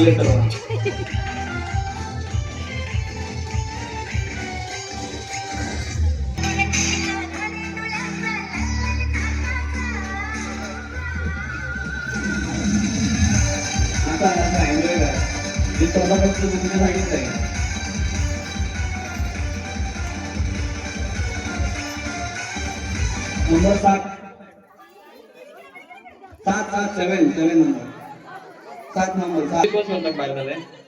आवडले सर्व आता सांगितलंय. नंबर सात. सात सात सेवन सेवन नंबर. सात नंबर सात. दिवस होता पाहिजे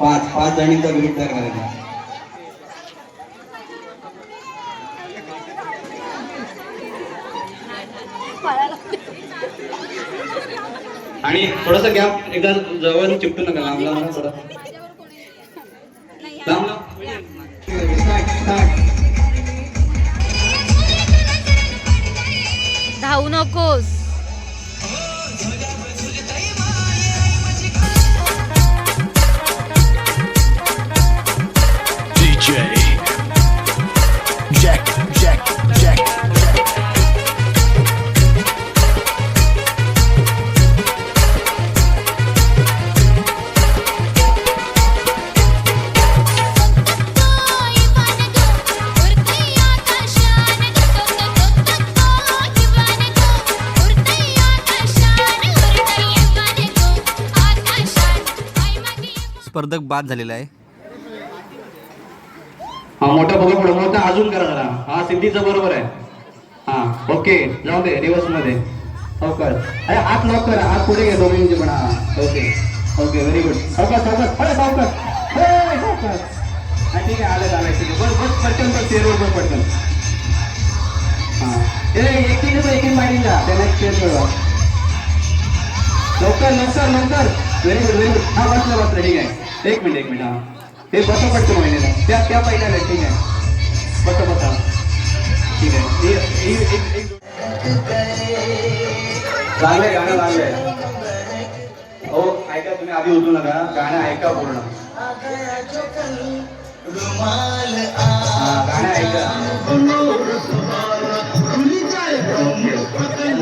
पाच पाच जणींचा ग्रुप तयार करायचा आणि थोडस गॅप एकदा जवळ चिपटू नका लांब लांब थोडा. लांब लांब. धावू नकोस. स्पर्धक बाद झालेला आहे. हा मोठा बघा पुढे मोठा अजून करा जरा. हा सिद्धीचं बरोबर आहे. हा ओके जाऊ दे रिवर्समध्ये. हो अरे आत लॉक करा. हात पुढे घे दोघींचे पण. ओके. ओके व्हेरी गुड सावकाश सावकाश अरे सावकाश हे, सावकाश. हा ठीक आहे आलं आलं ठीक आहे. बस बस पटकन बस चेअरवर बस पटकन. हा. ए एकीने तर एकीन माहिती जा. त्याला एक चेअर लवकर लवकर लवकर. व्हेरी गुड व्हेरी गुड हा बसलं बसलं. ठीक आहे. एक मिनिट एक मिनिट हा. ते बसा पटकन महिन्याला त्या त्या पहिल्याला ठीक आहे. बसा बसा ठीक आहे. एक- एक- लागलंय गाणं लागलंय. हो ऐका तुम्ही आधी उठू नका. गाणं ऐका पूर्ण. गाणं ऐका.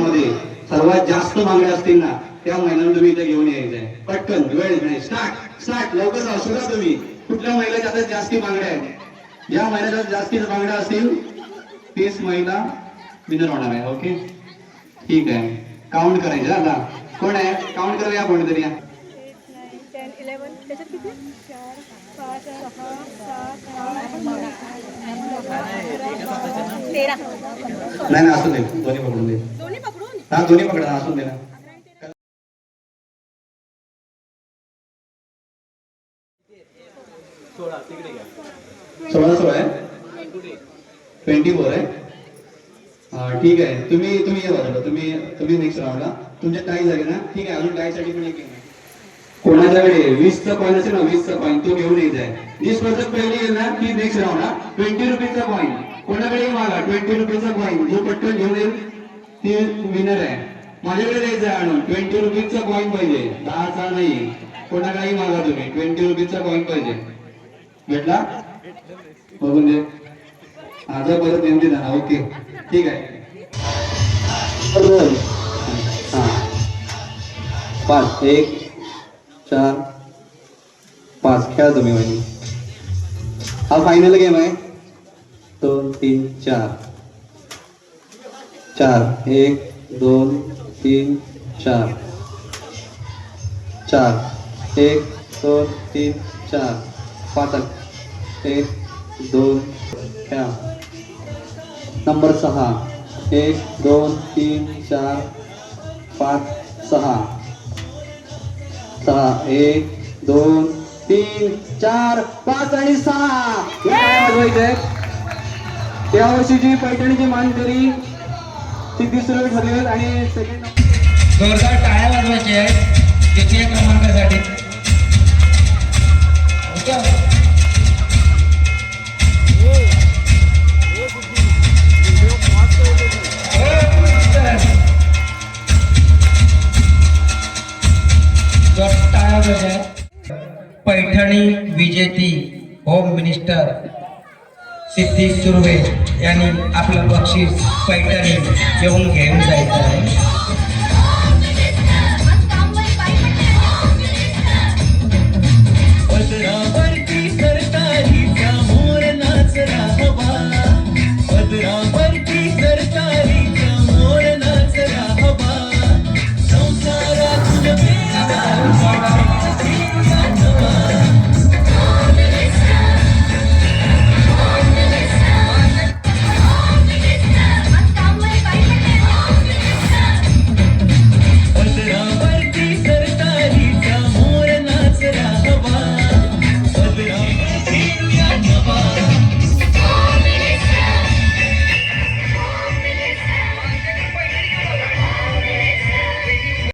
मध्ये सर्वात जास्त मागण्या असतील ना त्या महिन्याला तुम्ही इथे घेऊन यायचंय. पटकन वेळ नाही. स्टार्ट स्टार्ट लवकर जाऊ. सुद्धा तुम्ही. कुठल्या महिन्याच्या आता जास्ती मागण्या आहेत? ज्या महिन्याच्या जास्ती मागण्या असतील तीच महिला विनर होणार आहे ओके? ठीक आहे. काउंट करायचं आता कोण आहे? काउंट करायला या कोणीतरी? या नाही नाही असू दे. दोन्ही पकडून दे. दोन्ही पकडून? हा दोन्ही पकडा असून दे ना. सोळा सोळा आहे? ट्वेंटी. फोर आहे? हा ठीक आहे. तुम्ही तुम्ही ये बाजूला तुम्ही तुम्ही नेक्स्ट राऊंडला तुमच्या टाई झाले ना? ठीक आहे अजून टाईसाठी पण एक कोणाच्याकडे? वीसचा कॉईन असेल ना वीसचा कॉईन तो घेऊन येत आहे. जी स्पर्धक पहिली येईल ना ती नेक्स्ट राऊंड हा. ट्वेंटी रुपीजचा कॉईन कोणाकडे मागा? ट्वेंटी रुपीजचा कॉईन जो पटकन घेऊन येईल ती विनर आहे. माझ्याकडे द्यायचं आहे आणून. ट्वेंटी रुपीजचा कॉईन पाहिजे. दहाचा नाही. कोणाकडेही मागा तुम्ही. ट्वेंटी रुपीजचा कॉईन पाहिजे. भेटला बघून दे आता परत येऊन दे ना ओके. ठीक आहे. पाच एक चार पाच. खेळा तुम्ही वहिनी. हा फायनल गेम आहे. दोन तीन चार. चार. एक दोन तीन चार. चार. एक दोन तीन चार. पातळ एक दोन खेळा. नंबर सहा. एक दोन तीन चार पाच सहा. सहा. एक दोन तीन चार पाच आणि सहा. हे काय वाजवायचंय त्या वर्षीची पैठणीची मानकरी ती दुसरं रुपये ठरली आणि सेकंड जोरदार टाळ्या वाजवायची आहे द्वितीय क्रमांकासाठी. पैठणी विजेती होम मिनिस्टर सिद्धी सुर्वे यांनी आपलं बक्षीस पैठणी घेऊन घेऊन जायचं आहे.